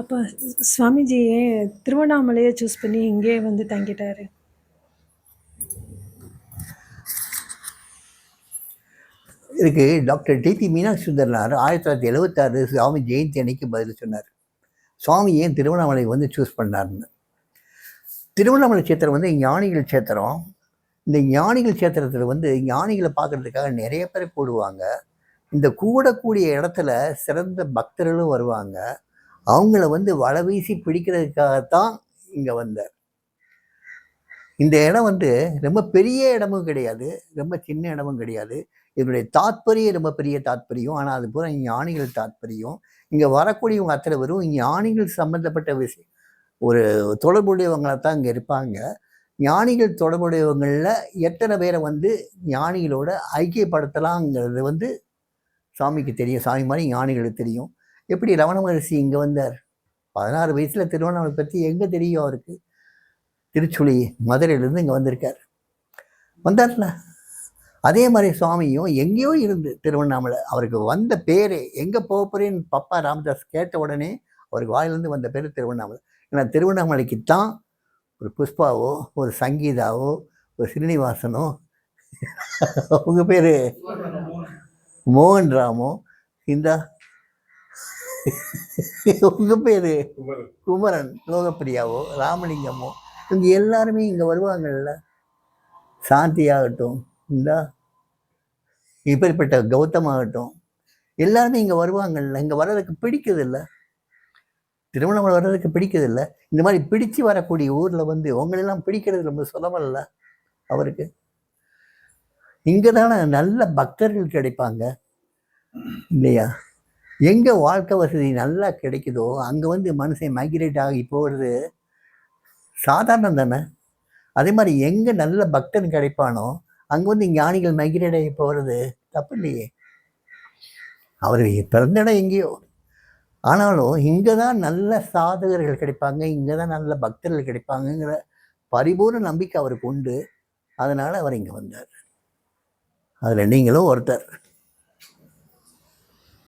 அப்போ சுவாமிஜி ஏன் திருவண்ணாமலையை சூஸ் பண்ணி இங்கேயே வந்து தங்கிட்டாரு. இதுக்கு டாக்டர் டிபி மீனாட்சி சுந்தர்னார் ஆயிரத்தி தொள்ளாயிரத்தி எழுபத்தாறு சுவாமி ஜெயந்தி அன்னைக்கு பதில் சொன்னார். சுவாமி ஏன் திருவண்ணாமலை வந்து சூஸ் பண்ணாருன்னு திருவண்ணாமலை சேத்திரம் வந்து ஞானிகள் சேத்திரம் இந்த ஞானிகள் சேத்திரத்தில் வந்து ஞானிகளை பார்க்கறதுக்காக நிறைய பேர் கூடுவாங்க இந்த கூடக்கூடிய இடத்துல சிறந்த பக்தர்களும் வருவாங்க. அவங்கள வந்து வலை வீசி பிடிக்கிறதுக்காகத்தான் இங்கே வந்தார். இந்த இடம் வந்து ரொம்ப பெரிய இடமும் கிடையாது. ரொம்ப சின்ன இடமும் கிடையாது. இதனுடைய தாத்பரியம் ரொம்ப பெரிய தாத்பரியம். ஆனால் அது பூரா ஞானிகள் தாத்பரியம். இங்கே வரக்கூடியவங்க அத்தனை பேரும் ஞானிகள் சம்மந்தப்பட்ட விஷயம். ஒரு தொடர்புடையவங்களாக தான் இங்கே இருப்பாங்க. ஞானிகள் தொடர்புடையவங்களில் எத்தனை பேரை வந்து ஞானிகளோட ஐக்கியப்படுத்தலாங்கிறது வந்து சாமிக்கு தெரியும். சாமி மாதிரி ஞானிகளுக்கு தெரியும். எப்படி ரமண மகர்ஷி இங்கே வந்தார்? பதினாறு வயசில் திருவண்ணாமலை பற்றி எங்கே தெரியும் அவருக்கு? திருச்சுழி மதுரையிலேருந்து இங்கே வந்திருக்கார். வந்தார்ல. அதே மாதிரி சுவாமியும் எங்கேயோ இருந்து திருவண்ணாமலை. அவருக்கு வந்த பேரே எங்கே போக போகிறேன்னு பப்பா ராமதாஸ் கேட்ட உடனே அவருக்கு வாயிலிருந்து வந்த பேர் திருவண்ணாமலை. ஏன்னா திருவண்ணாமலைக்கு தான் ஒரு புஷ்பாவோ ஒரு சங்கீதாவோ ஒரு ஸ்ரீனிவாசனோ அவங்க பேர் மோகன் ராமோ. இந்த உங்கள் பேர்? குமரன். லோகப்பிரியாவோ? ராமலிங்கமோ? இவங்க எல்லாருமே இங்கே வருவாங்கல்ல. சாந்தி ஆகட்டும் இந்த இப்படிப்பட்ட கௌதம் ஆகட்டும் எல்லாருமே இங்கே வருவாங்கல்ல. இங்கே வர்றதுக்கு பிடிக்குதில்ல. திருவண்ணாமலை வர்றதுக்கு பிடிக்குதில்ல. இந்த மாதிரி பிடிச்சு வரக்கூடிய ஊரில் வந்து உங்களெல்லாம் பிடிக்கிறது ரொம்ப சுலபம்ல அவருக்கு. இங்கே தானே நல்ல பக்தர்கள் கிடைப்பாங்க. இல்லையா? எங்கே வாழ்க்கை வசதி நல்லா கிடைக்குதோ அங்கே வந்து மனுஷன் மைக்ரேட் ஆகி போகிறது சாதாரணம் தானே? அதே மாதிரி எங்கே நல்ல பக்தன் கிடைப்பானோ அங்கே வந்து ஞானிகள் மைக்ரேட் ஆகி போகிறது தப்பு இல்லையே. அவர் பிறந்த இடம் எங்கேயோ. ஆனாலும் இங்கே தான் நல்ல சாதகர்கள் கிடைப்பாங்க இங்கே தான் நல்ல பக்தர்கள் கிடைப்பாங்கங்கிற பரிபூர்ண நம்பிக்கை அவருக்கு உண்டு. அதனால் அவர் இங்கே வந்தார். அதில் நீங்களும் ஒருத்தர்.